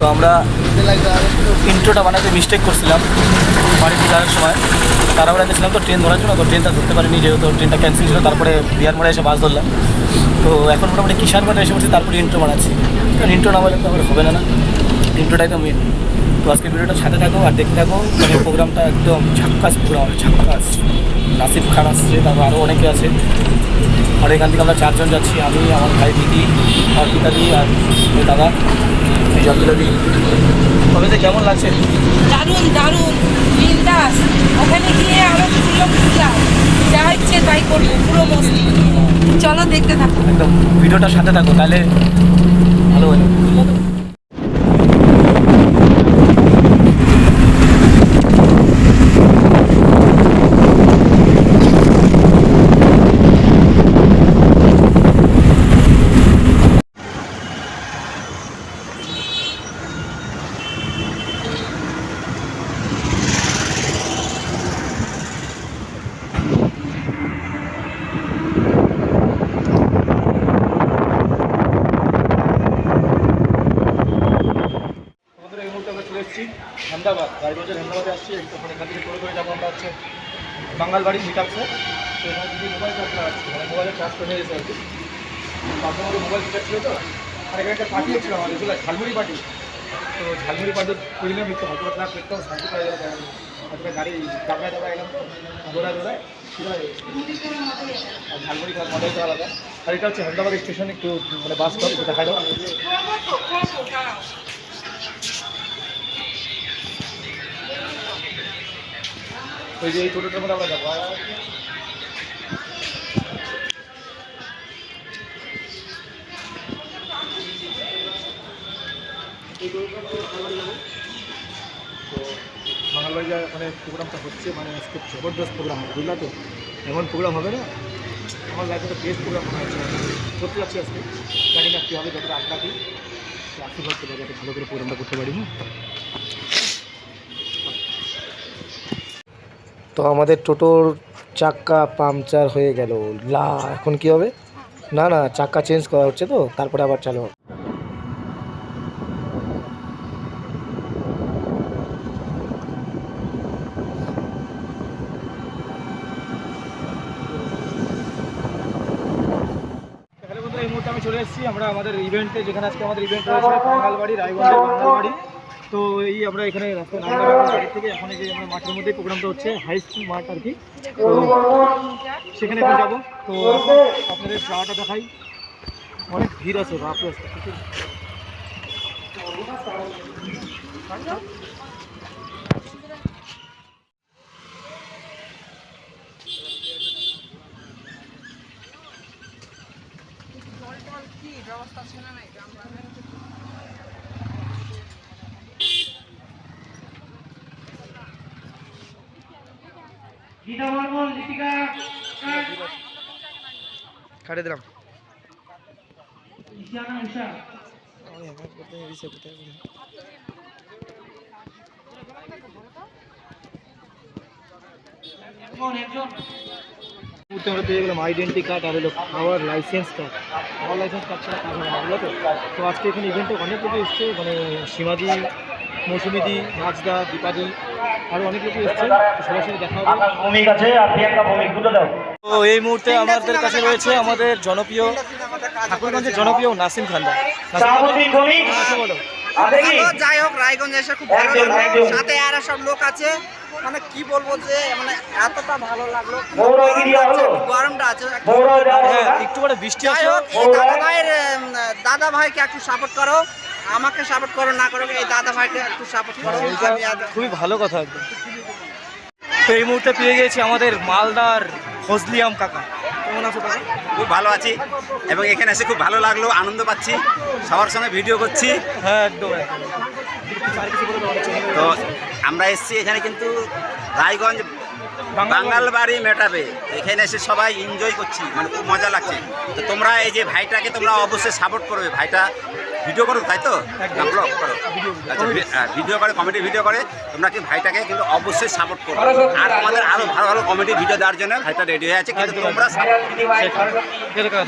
তো আমরা ইন্ট্রোটা বানাতে মিস্টেক করছিলাম বাড়িতে যাওয়ার সময়। তারপরে গেছিলাম তো ট্রেন ধরার জন্য তো ট্রেনটা ধরতে পারিনি, যেহেতু ট্রেনটা ক্যান্সেল ছিল, তারপরে বিহার মোড়ে এসে বাস ধরলাম। তো এখন মোটামুটি কিষান মাঠে এসে বলছি তারপরে ইন্ট্রো বানাচ্ছি। কারণ ইন্ট্রো না বলে তো আমার হবে না না? ইন্ট্রোটাই তো মেন তো আজকে ভিডিওটা সাথে থাকো আর দেখতে থাকো মানে প্রোগ্রামটা একদম ঝাক্কাস প্রোগ্রাম ঝাক্কাস। নাসিফ খান আসছে, তারপর আরও অনেকে আছে। আর এখান থেকে আমরা চারজন যাচ্ছি, আমি, আমার ভাই, দিদি অর্পিতা দি আর দাদা। এই জন্মিলা দি তবে যে কেমন লাগছে? দারুণ দারুণ। বিন্দাস ওখানে গিয়ে আরও লোক বুঝলাম যা ইচ্ছে তাই করব পুরো মস্তি। চলো দেখতে থাকো। একদম ভিডিওটার সাথে থাকো তাহলে ভালো আহমেদাবাদ রায়গঞ্জের আহমেদাবাদে আসছি। তখন এখান থেকে করে করে যাব আমরা হচ্ছে বাঙাল বাড়ি মিটাপসে তো এখানে যদি মোবাইল চার্জ আছে মানে মোবাইলে চার্জ করে গেছে আর কি। তো আপনার মোবাইল চার্জ ছিল তো। আর এখানে একটা পার্টি হচ্ছিল আমাদের, এগুলো ঝালমুড়ি পার্টি তো ঝালমুড়ি পার্টি করিলাম একটু হয়তো না পেটটাও শান্তি পাওয়া যাবে। গাড়ি দাবড়ায় দাবড়ায় এলাম দৌড়ায় দৌড়ায় আর তো আলাদা। আর এটা হচ্ছে আহমেদাবাদ স্টেশন, একটু মানে বাস স্টপ দেখা দাও ওই যে এই টোটোটার মধ্যে আমরা যাব। বাঙালবাড়ি যা মানে প্রোগ্রামটা হচ্ছে মানে আজকে জবরদস্ত প্রোগ্রাম হবে বুঝলা তো? এমন প্রোগ্রাম হবে না আমার লাইফে তো বেস্ট প্রোগ্রাম মনে হচ্ছে। করতে যাচ্ছি আজকে জানি না কী হবে যতটা আশা তো আশীর্বাদ করে যাতে ভালো করে প্রোগ্রামটা করতে পারি হ্যাঁ? তো আমাদের টোটোর চাক্কা পাংচার হয়ে গেল। লা, এখন কি হবে? না না, চাক্কা চেঞ্জ করা হচ্ছে তো, তারপরে আবার চালু হবে। আমরা আমাদের ইভেন্টে যেখানে আজকে আমাদের ইভেন্ট রয়েছে বাঙালবাড়ি রায়গঞ্জের বাঙালবাড়ি তো এই আমরা এখানে রাস্তায় থেকে এখন যে আমরা মাঠের মধ্যে প্রোগ্রামটা হচ্ছে হাই স্কুল মাঠ আর কি তো সেখানে এখন যাব। তো আপনাদের যাওয়াটা দেখাই। অনেক ভিড় আছে কাটে দিলাম। মুহূর্তে আমরা পেয়ে গেলাম আইডেন্টি কার্ড আর হলো খাওয়ার লাইসেন্স কার্ড খাওয়ার লাইসেন্স কার্ড ছাড়া কাজ হবে না তো? তো আজকে এখানে ইভেন্টে অনেক লোক এসছে মানে সীমাদি মৌসুমিদি নাচদা দীপাদি। অনেক তো সরাসরি দেখা হবে। ভূমিক আছে আর প্রিয়াঙ্কা ভূমিক দুটো দাও। তো এই মুহূর্তে আমাদের কাছে রয়েছে আমাদের জনপ্রিয় ঠাকুরগঞ্জের জনপ্রিয় নাসিম বলো কি ভালো, যাই হোক রায়গঞ্জ এসে খুব ভালো লাগল। সাথে আর সব লোক আছে। মানে কি বলব যে মানে এতটা ভালো লাগল। গরমটা আছে, একটু। হ্যাঁ একটু করে বৃষ্টি হোক দাদা ভাইয়ের দাদা ভাইকে একটু সাপোর্ট করো। আমাকে সাপোর্ট করো না করো এই দাদা ভাইকে একটু সাপোর্ট করো। আমি খুবই ভালো কথা একদম। তো এই মুহূর্তে পেয়ে গেছি আমাদের মালদার ফজলিয়াম কাকা। কেমন আছো কাকা? খুব ভালো আছি এবং এখানে এসে খুব ভালো লাগল আনন্দ পাচ্ছি। সবার সঙ্গে ভিডিও করছি। হ্যাঁ একদম তো আমরা এসেছি এখানে কিন্তু রায়গঞ্জ বাঙাল বাড়ি মেটাবে। এখানে এসে সবাই এনজয় করছি মানে খুব মজা লাগছে। তো তোমরা এই যে ভাইটাকে তোমরা অবশ্যই সাপোর্ট করবে। ভাইটা ভিডিও করো তাই তো? না ব্লগ করো। আচ্ছা ভিডিও করে কমেডি ভিডিও করে। তোমরা কি ভাইটাকে কিন্তু অবশ্যই সাপোর্ট করো। আর আমাদের আরও ভালো ভালো কমেডি ভিডিও দেওয়ার জন্য ভাইটা রেডি হয়ে আছে। কিন্তু। তোমরা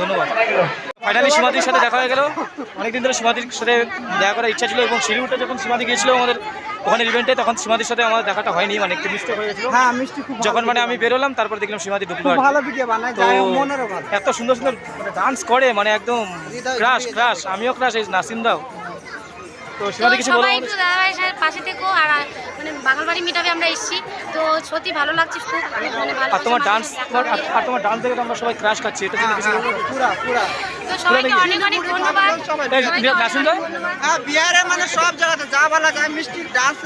ধন্যবাদ। ফাইনালি সীমাদির সাথে দেখা হয়ে গেল। অনেকদিন ধরে সীমাদির সাথে দেখা করার ইচ্ছা ছিল এবং শিলিগুড়িতে যখন সীমাদি গিয়েছিল আমাদের ওখানে ইভেন্টে তখন সীমাদির সাথে আমার দেখাটা হয়নি মানে একটু মিস্টেক হয়ে গেছিল। হ্যাঁ মিষ্টি খুব যখন মানে আমি বেরোলাম তারপর দেখলাম সীমাদি ঢুকলো ভালো ভিডিও বানায় তো মনেরও ভালো। এত সুন্দর সুন্দর ডান্স করে মানে একদম ক্রাশ ক্রাশ আমিও ক্রাশ এই নাসিম দাও। তো সীমাদি কিছু বলো। পাশে থেকো আর মানে বাঙালবাড়ি মিটাবে আমরা এসেছি। তো সত্যি ভালো লাগছে খুব মানে ভালো আর তোমার ডান্স আর আর তোমার ডান্স দেখে তো আমরা সবাই ক্রাশ খাচ্ছি এটা জন্য কিছু পুরা পুরা। হ্যাঁ বিহারে মানে সব জায়গাতে যা যায় মিষ্টি ডান্স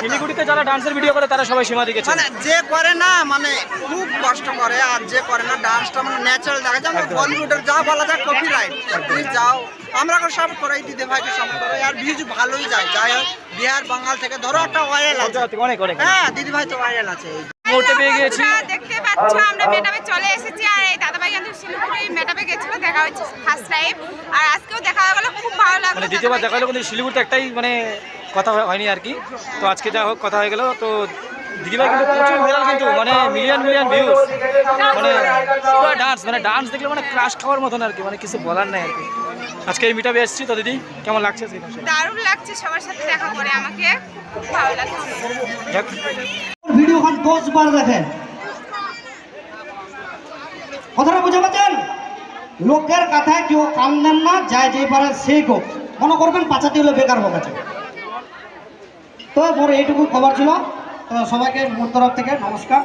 শিলিগুড়িতে যারা ডান্সের ভিডিও করে তারা সবাই মানে যে করে না মানে খুব কষ্ট করে আর যে করে না ডান্সটা মানে ন্যাচারাল দেখা যায়। একদম। বলিউডের যা বলা যায় কপিরাইট তুমি যাও আমরা সব করাই দিদি ভাইকে সব করাই আর ভিউজ ভালোই যায়। যাই হোক বিহার বাঙাল থেকে ধরো একটা ওয়াইরাল আছে। অনেক অনেক হ্যাঁ দিদি ভাই তো ভাইরাল আছে। মুহূর্তে পেয়ে গিয়েছি। দেখতে পাচ্ছ আমরা মেটাপে চলে এসেছি আর এই দাদাভাই কিন্তু শিলিগুড়ি মেটাপে গেছিল। দেখা হচ্ছে ফার্স্ট টাইম আর আজকেও দেখা হয়ে গেল খুব ভালো লাগল মানে দ্বিতীয়বার দেখা। হলো কিন্তু শিলিগুড়িতে একটাই মানে কথা হয়নি আর কি। তো আজকে যা হোক কথা হয়ে গেল। তো দিদিভাই কিন্তু প্রচুর ভাইরাল কিন্তু মানে মিলিয়ন মিলিয়ন ভিউজ মানে পুরো ডান্স মানে ডান্স দেখলে মানে ক্রাশ খাওয়ার মতন আর কি মানে কিছু বলার নাই আর কি। আজকে এই মিটাবে এসেছি তো দিদি কেমন লাগছে সেটা দারুণ লাগছে সবার সাথে দেখা করে আমাকে। খুব ভালো লাগছে। যাক। ভিডিওখান দশ বার দেখেন। কথাটা বুঝে পাচ্ছেন লোকের কথায় কেউ কান দেন না যায় যেই পারে সেই গো মনে করবেন পাচাতে হলো বেকার হোক আছে তো মোর এইটুকু খবর ছিল। তো সবাইকে মোর তরফ থেকে নমস্কার।